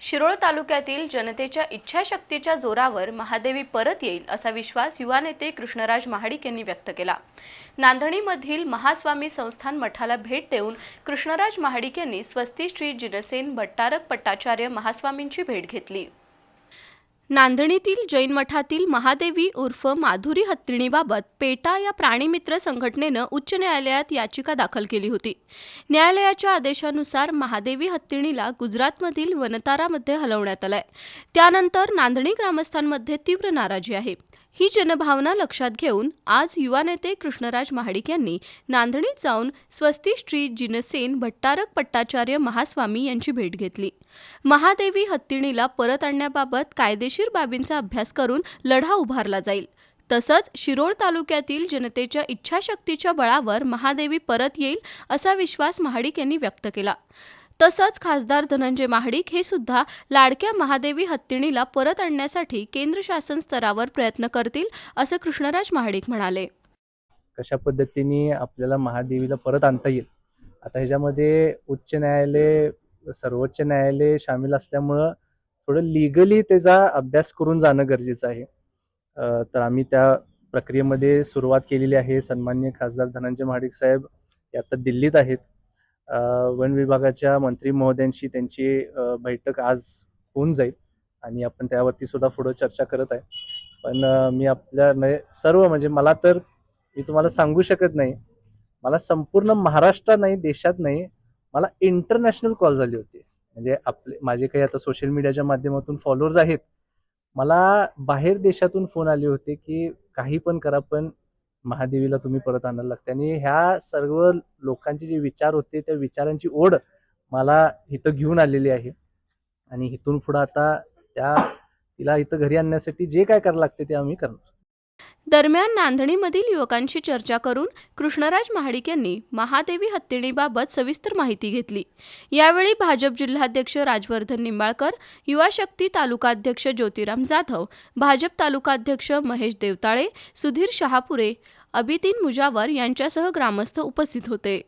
शिरोळ तालुक्यातील जनतेच्या इच्छाशक्तीच्या जोरावर महादेवी परत येईल असा विश्वास युवा नेते कृष्णराज महाडिक यांनी व्यक्त केला. नांदणीमधील महास्वामी संस्थान मठाला भेट देऊन कृष्णराज महाडिक यांनी स्वस्ती श्री जिनसेन भट्टारक पट्टाचार्य महास्वामींची भेट घेतली. नांदणीतील जैन मठातील महादेवी उर्फ माधुरी हत्तीणीबाबत पेटा या प्राणीमित्र संघटनेनं उच्च न्यायालयात याचिका दाखल केली होती. न्यायालयाच्या आदेशानुसार महादेवी हत्तीणीला गुजरातमधील वनतारामध्ये हलवण्यात आलंय. त्यानंतर नांदणी ग्रामस्थांमध्ये तीव्र नाराजी आहे. ही जनभावना लक्षात घेऊन आज युवा नेते कृष्णराज महाडिक यांनी नांदणीत जाऊन स्वस्ती श्री जिनसेन भट्टारक पट्टाचार्य महास्वामी यांची भेट घेतली. महादेवी हत्तीणीला परत आणण्याबाबत कायदेशीर बाबींचा अभ्यास करून लढा उभारला जाईल. तसंच शिरोळ तालुक्यातील जनतेच्या इच्छाशक्तीच्या बळावर महादेवी परत येईल असा विश्वास महाडिक यांनी व्यक्त केला. तसंच खासदार धनंजय महाडिक हे सुद्धा लाडक्या महादेवी हत्तीणीला परत आणण्यासाठी केंद्र शासन स्तरावर प्रयत्न करतील असं कृष्णराज महाडिक म्हणाले. कशा पद्धतीने आपल्याला महादेवीला परत आणता येईल? आता ह्याच्यामध्ये उच्च न्यायालय सर्वोच्च न्यायालय सामील असल्यामुळं थोडं लिगली त्याचा अभ्यास करून जाणं गरजेचं आहे. तर आम्ही त्या प्रक्रियेमध्ये सुरुवात केलेली आहे. सन्मान्य खासदार धनंजय महाडिक साहेब हे आता दिल्लीत आहेत. वन विभागाच्या मंत्री महोदयांशी त्यांची बैठक आज होऊन जाईल आणि आपण त्यावरती सुद्धा पुढं चर्चा करत आहे. पण मी आपल्या म्हणजे सर्व म्हणजे मला तर मी तुम्हाला सांगू शकत नाही. मला संपूर्ण महाराष्ट्रात नाही देशात नाही मला इंटरनॅशनल कॉल झाली होती. म्हणजे आपले माझे काही आता सोशल मीडियाच्या माध्यमातून फॉलोअर्स आहेत. मला बाहेर देशातून फोन आले होते की काही पण करा पण महादेवीला तुम्ही परत आणायला लागते आणि ह्या सर्व लोकांचे जे विचार होते त्या विचारांची ओढ मला इथं घेऊन आलेली आहे. आणि इथून पुढं आता त्या तिला इथं घरी आणण्यासाठी जे काय करायला लागते ते आम्ही करणार. दरम्यान नांदणीमधील युवकांशी चर्चा करून कृष्णराज महाडिक यांनी महादेवी हत्तीणीबाबत सविस्तर माहिती घेतली. यावेळी भाजप जिल्हाध्यक्ष राजवर्धन निंबाळकर युवा शक्ती तालुकाध्यक्ष ज्योतिराम जाधव भाजप तालुकाध्यक्ष महेश देवताळे सुधीर शहापुरे अबितीन मुजावर यांच्यासह ग्रामस्थ उपस्थित होते.